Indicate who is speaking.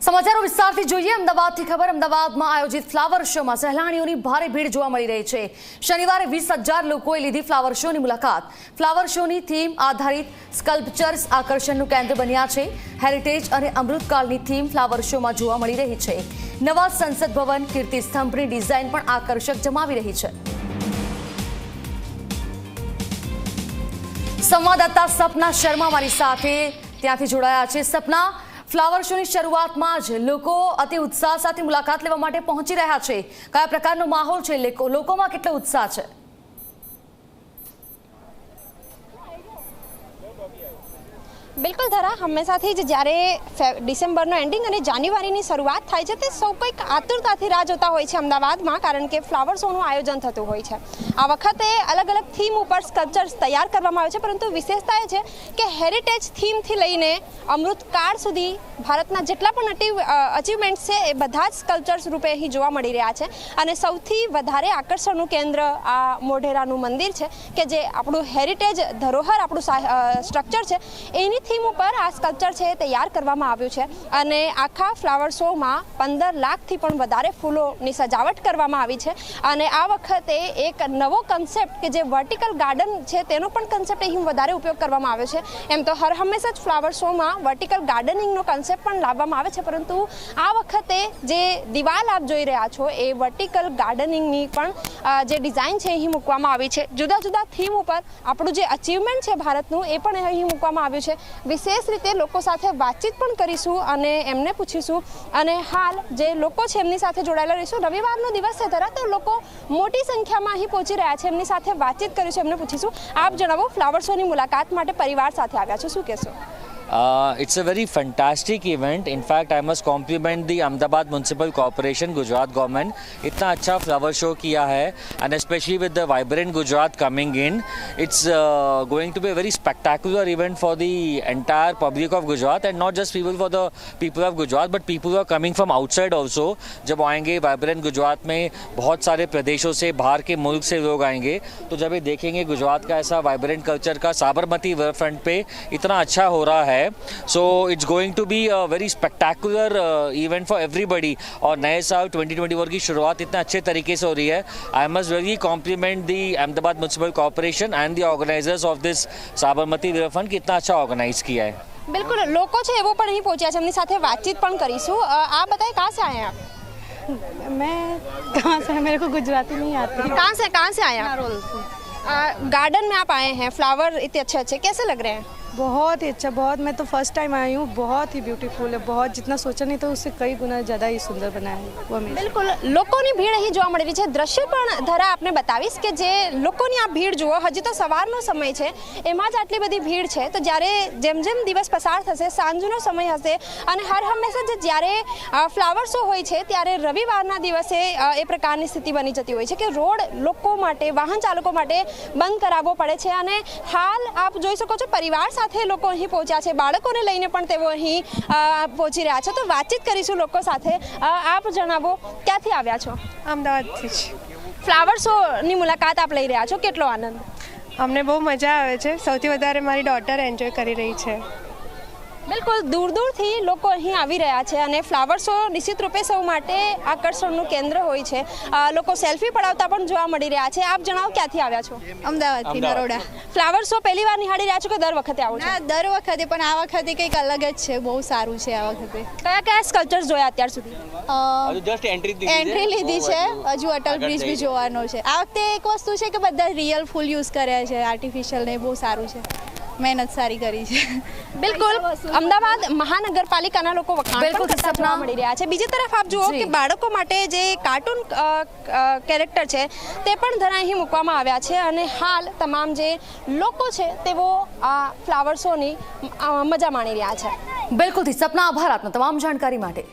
Speaker 1: સમાચારો વિસ્તારથી જોઈએ, અમદાવાદથી ખબર, અમદાવાદમાં આયોજિત ફ્લાવર શોમાં સહેલાણીઓની ભારે ભીડ જોવા મળી રહી છે. શનિવારે વીસ હજાર લોકોએ લીધી ફ્લાવર શોની મુલાકાત. ફ્લાવર શોની થીમ આધારિત સ્કલ્પચર્સ આકર્ષણનું કેન્દ્ર બન્યા છે. હેરિટેજ અને અમૃતકાળની થીમ ફ્લાવર શોમાં જોવા મળી રહી છે. નવા સંસદ ભવન, કીર્તિ સ્તંભની ડિઝાઇન પણ આકર્ષક જમાવી રહી છે. સંવાદદાતા સપના શર્મા મારી સાથે. ત્યાંથી જોડાયા છે સપના. ફ્લાવર શોની શરૂઆતમાં જ લોકો અતિ ઉત્સાહ સાથે મુલાકાત લેવા માટે પહોંચી રહ્યા છે. કયા પ્રકારનો માહોલ છે? લોકો- લોકોમાં કેટલો ઉત્સાહ છે?
Speaker 2: બિલકુલ ધરા હંમેશાથી જ જ્યારે ડિસેમ્બરનો એન્ડિંગ અને જાન્યુઆરીની શરૂઆત થાય છે, તે સૌ કંઈક આતુરતાથી રાહ જોતા હોય છે અમદાવાદમાં, કારણ કે ફ્લાવર શોનું આયોજન થતું હોય છે. આ વખતે અલગ અલગ થીમ ઉપર સ્કલ્પચર્સ તૈયાર કરવામાં આવે છે, પરંતુ વિશેષતા એ છે કે હેરિટેજ થીમથી લઈને અમૃતકાળ સુધી ભારતના જેટલા પણ અટીવ અચીવમેન્ટ્સ છે, એ બધા જ સ્કલ્પચર્સ રૂપે અહીં જોવા મળી રહ્યા છે. અને સૌથી વધારે આકર્ષણનું કેન્દ્ર આ મોઢેરાનું મંદિર છે, કે જે આપણું હેરિટેજ ધરોહર, આપણું સ્ટ્રક્ચર છે, એની થીમ ઉપર આ સ્કલ્પચર છે તૈયાર કરવામાં આવ્યું છે. અને આખા ફ્લાવર શોમાં પંદર લાખથી પણ વધારે ફૂલોની સજાવટ કરવામાં આવી છે. અને આ વખતે એક નવો કન્સેપ્ટ કે જે વર્ટિકલ ગાર્ડન છે તેનો પણ કન્સેપ્ટ અહીં વધારે ઉપયોગ કરવામાં આવ્યો છે. એમ તો હર હંમેશા જ ફ્લાવર શોમાં વર્ટિકલ ગાર્ડનિંગનો કન્સેપ્ટ પણ લાવવામાં આવે છે. પરંતુ આ વખતે જે દિવાલ આપ જોઈ રહ્યા છો એ વર્ટિકલ ગાર્ડનિંગની પણ જે ડિઝાઇન છે અહીં મૂકવામાં આવી છે. જુદા જુદા થીમ ઉપર આપણું જે અચીવમેન્ટ છે ભારતનું એ પણ અહીં મૂકવામાં આવ્યું છે. વિશેષ રીતે લોકો સાથે વાતચીત પણ કરીશું અને એમને પૂછીશું. અને હાલ જે લોકો છે એમની સાથે જોડાયેલા રહીશું. રવિવારનો દિવસ છે તરત લોકો મોટી સંખ્યામાં અહીં પહોંચી રહ્યા છે. એમની સાથે વાતચીત કરીશું, એમને પૂછીશું. આપ જણાવો ફ્લાવર શોની મુલાકાત માટે પરિવાર સાથે આવ્યા છો, શું કહેશો?
Speaker 3: Uh, it's a very fantastic event. In fact, I must compliment the Ahmedabad Municipal Corporation, Gujarat government. इतना अच्छा फ्लावर शो किया है and especially with the vibrant Gujarat coming in, it's uh, going to be a very spectacular event for the entire public of Gujarat and not just people for the people of Gujarat but people who are coming from outside also. आएँगे vibrant Gujarat में बहुत सारे प्रदेशों से बाहर के मुल्क से लोग आएँगे तो जब ये देखेंगे गुजरात का ऐसा वाइब्रेंट कल्चर का साबरमती रिवर फ्रंट पे इतना अच्छा हो रहा है so it's going to be a very spectacular event for everybody और नए साल 2024 की शुरुआत इतने अच्छे तरीके से हो रही है I must very compliment the Ahmedabad municipal corporation and the organisers of this Sabarmati river front कि इतना अच्छा ऑर्गेनाइज किया है
Speaker 2: બિલકુલ લોકો છે એવો પણ અહીં પહોંચ્યા છે એમની સાથે વાતચીત પણ કરીશું અ, આ बताए कहाँ से आए हैं आप
Speaker 4: मैं कहाँ से मेरे को गुजराती नहीं आती
Speaker 2: कहाँ से कहाँ से आए हैं आप गार्डन में आप आए हैं फ्लावर इतने अच्छे अच्छे कैसे लग रहे हैं
Speaker 4: बहुत ही अच्छा बहुत मैं तो फर्स्ट टाइम आई हूँ बहुत ही ब्यूटीफुल है बहुत जितना सोचा नहीं था उससे कई गुना ज़्यादा ही सुंदर बनाया है वो हमें
Speaker 2: બિલકુલ લોકોની ભીડ અહીં જોવા મળી રહી છે દ્રશ્ય પણ ધરા આપને બતાવીશ કે જે લોકોની આ ભીડ જુઓ હજી તો સવારનો સમય છે એમાં જ આટલી બધી ભીડ છે તો જ્યારે જેમ જેમ દિવસ પસાર થશે સાંજનો સમય હશે અને હર હંમેશા જે જ્યારે અ, ફ્લાવર શો હોય છે ત્યારે રવિવારના દિવસે અ, એ પ્રકારની સ્થિતિ બની જતી હોય છે કે રોડ લોકો માટે વાહન ચાલકો માટે બંધ કરાવવો પડે છે અને હાલ આપ જોઈ શકો છો પરિવાર સાથે લોકો અહીં પહોંચ્યા છે. બાળકોને લઈને પણ તેઓ અહીં પહોંચી રહ્યા છે. તો વાતચીત કરીશું લોકો સાથે. આપ જણાવો ક્યાંથી આવ્યા છો?
Speaker 5: અમદાવાદથી જ.
Speaker 2: ફ્લાવર શોની મુલાકાત આપ લઈ રહ્યા છો. કેટલો આનંદ?
Speaker 5: અમને બહુ મજા આવે છે. સૌથી વધારે મારી ડોટર એન્જોય કરી રહી છે.
Speaker 2: બિલકુલ દૂર દૂરથી લોકો અહીં આવી રહ્યા છે અને ફ્લાવર શો નિશ્ચિત રૂપે સૌ માટે આકર્ષણનું કેન્દ્ર હોય છે. લોકો સેલ્ફી પડાવતા પણ જોવા મળી રહ્યા છે. આપ જણાવો ક્યાંથી આવ્યા છો?
Speaker 6: અમદાવાદથી નરોડા.
Speaker 2: ફ્લાવર શો પહેલી વાર નિહાળી રહ્યા છો કે દર વખતે આવો છો?
Speaker 6: દર વખતે પણ આ વખતે કંઈક અલગ જ છે. બહુ સારું છે આ વખતે.
Speaker 2: કયા કયા સ્કલ્પચર્સ જોયા અત્યાર સુધી?
Speaker 6: એન્ટ્રી લીધી છે. હજુ અટલ બ્રિજ બી જોવાનો છે. આ વખતે એક વસ્તુ છે કે બધા રિયલ ફૂલ યુઝ કર્યા છે આર્ટિફિશિયલ ને બહુ સારું છે. મહેનત સારી કરી છે.
Speaker 2: બિલકુલ. અમદાવાદ મહાનગરપાલિકાના લોકો
Speaker 1: બિલકુલ, સપના.
Speaker 2: મળી રહ્યા છે. બીજી તરફ આપ જુઓ કે બાળકો માટે જે કાર્ટૂન કેરેક્ટર છે તે પણ ધરા અહીં મૂકવામાં આવ્યા છે અને હાલ તમામ જે લોકો છે તેઓ આ ફ્લાવર શોની મજા માણી રહ્યા છે.
Speaker 1: બિલકુલથી સપના આભાર આપનો તમામ જાણકારી માટે.